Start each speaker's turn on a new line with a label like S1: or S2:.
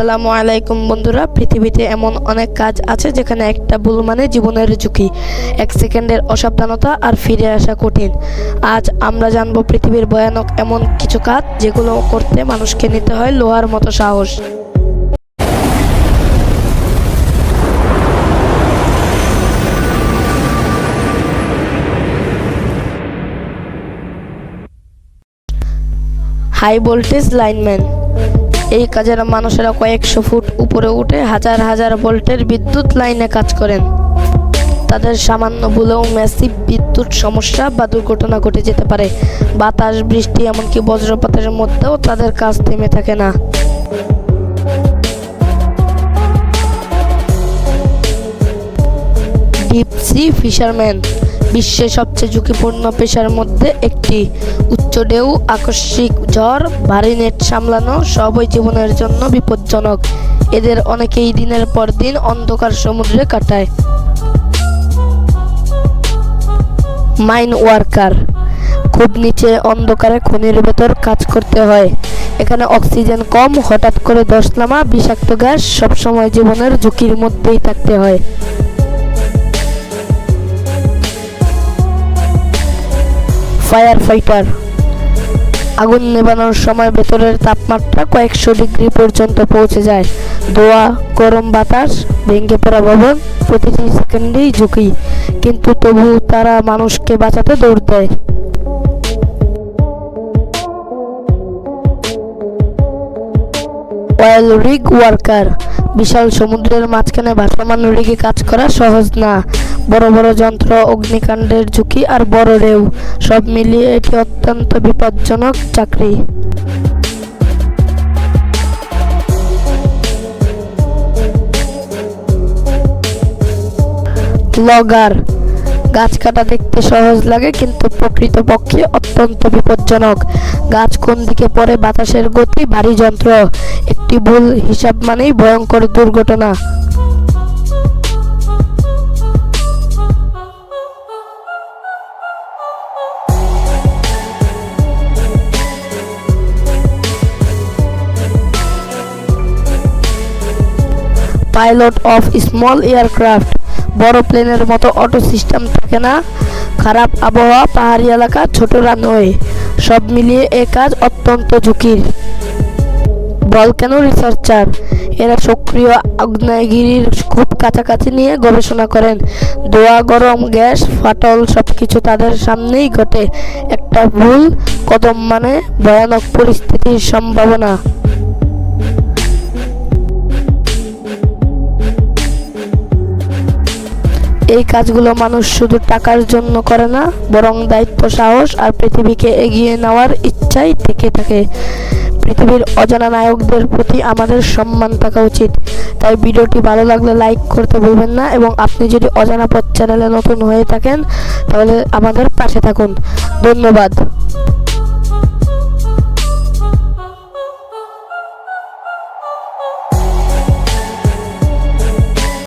S1: আসসালামু আলাইকুম বন্ধুরা, পৃথিবীতে এমন অনেক কাজ আছে যেখানে একটা ভুল মানে জীবনের ঝুঁকি। এক সেকেন্ডের অসাবধানতা আর ফিরে আসা কঠিন। আজ আমরা জানব পৃথিবীর ভয়ানক এমন কিছু কাজ যেগুলো করতে মানুষকে নিতে হয় লোহার মতো সাহস। High voltage lineman. এই কাজের মানুষেরা কয়েকশো ফুট উপরে উঠে হাজার হাজার ভোল্টের বিদ্যুৎ লাইনে কাজ করেন। তাদের সামান্য ভুলেও ম্যাসিভ বিদ্যুৎ সমস্যা বা দুর্ঘটনা ঘটে যেতে পারে। বাতাস, বৃষ্টি এমনকি বজ্রপাতের মধ্যেও তাদের কাজ থেমে থাকে না। ডিপ সি ফিশারম্যান বিশ্বের সবচেয়ে ঝুঁকিপূর্ণ পেশার মধ্যে একটি। উচ্চ ঢেউ আকস্মিক ঝড়, ভারী নেট সামলানো সবই জীবনের জন্য বিপজ্জনক। এদের অনেকেই দিনের পর দিন অন্ধকার সমুদ্রে কাটায়। মাইন ওয়ার্কার, খুব নিচে অন্ধকারে খনির ভেতর কাজ করতে হয়। এখানে অক্সিজেন কম, হঠাৎ করে দশ নামা, বিষাক্ত গ্যাস সবসময় জীবনের ঝুঁকির মধ্যেই থাকতে হয়। ফায়ার ফাইটার আগুন নেবানোর সময় ভেতরের তাপমাত্রা কয়েকশো ডিগ্রি পর্যন্ত পৌঁছে যায়। ধোয়া, গরম বাতাস, ভেঙে পড়া ভবন, প্রতিটি সেকেন্ডেই ঝুঁকি। কিন্তু তবু তারা মানুষকে বাঁচাতে দৌড় দেয়। Oil rig worker. বিশাল সমুদ্রের মাঝখানে ভাসমান রিগে কাজ করা সহজ না। বড় বড় যন্ত্র, অগ্নিকাণ্ডের ঝুঁকি আর বড় ঢেউ সব মিলিয়ে এটি অত্যন্ত বিপজ্জনক চাকরি। লগর, গাছ কাটা দেখতে সহজ লাগে কিন্তু প্রকৃতপক্ষে অত্যন্ত বিপজ্জনক। গাছ কোন দিকে পড়ে বাতাসের গতি, ভারী যন্ত্র, একটি ভুল হিসাব মানেই ভয়ঙ্কর দুর্ঘটনা। Pilot of small aircraft. বড় প্লেনের মতো অটো সিস্টেম থাকে না। খারাপ আবহাওয়া, পাহাড়ি এলাকা, ছোট রানওয়ে। সব মিলিয়ে এ কাজ অত্যন্ত ঝুঁকির। Volcano researcher. এরা সক্রিয় আগ্নেয়গিরির খুব কাছাকাছি নিয়ে গবেষণা করেন। দোয়া গরম, গ্যাস, ফাটল সব কিছু তাদের সামনেই ঘটে। একটা ভুল কদম মানে ভয়ানক পরিস্থিতির সম্ভাবনা। এই কাজগুলো মানুষ শুধু টাকার জন্য করে না, বরং দায়িত্ব, সাহস আর পৃথিবীকে এগিয়ে নেওয়ার ইচ্ছাই থেকে থাকে। পৃথিবীর অজানা নায়কদের প্রতি আমাদের সম্মান থাকা উচিত। তাই ভিডিওটি ভালো লাগলে লাইক করতে ভুলবেন না এবং আপনি যদি অজানা পথ চ্যানেলে নতুন হয়ে থাকেন, তাহলে আমাদের পাশে থাকুন। ধন্যবাদ।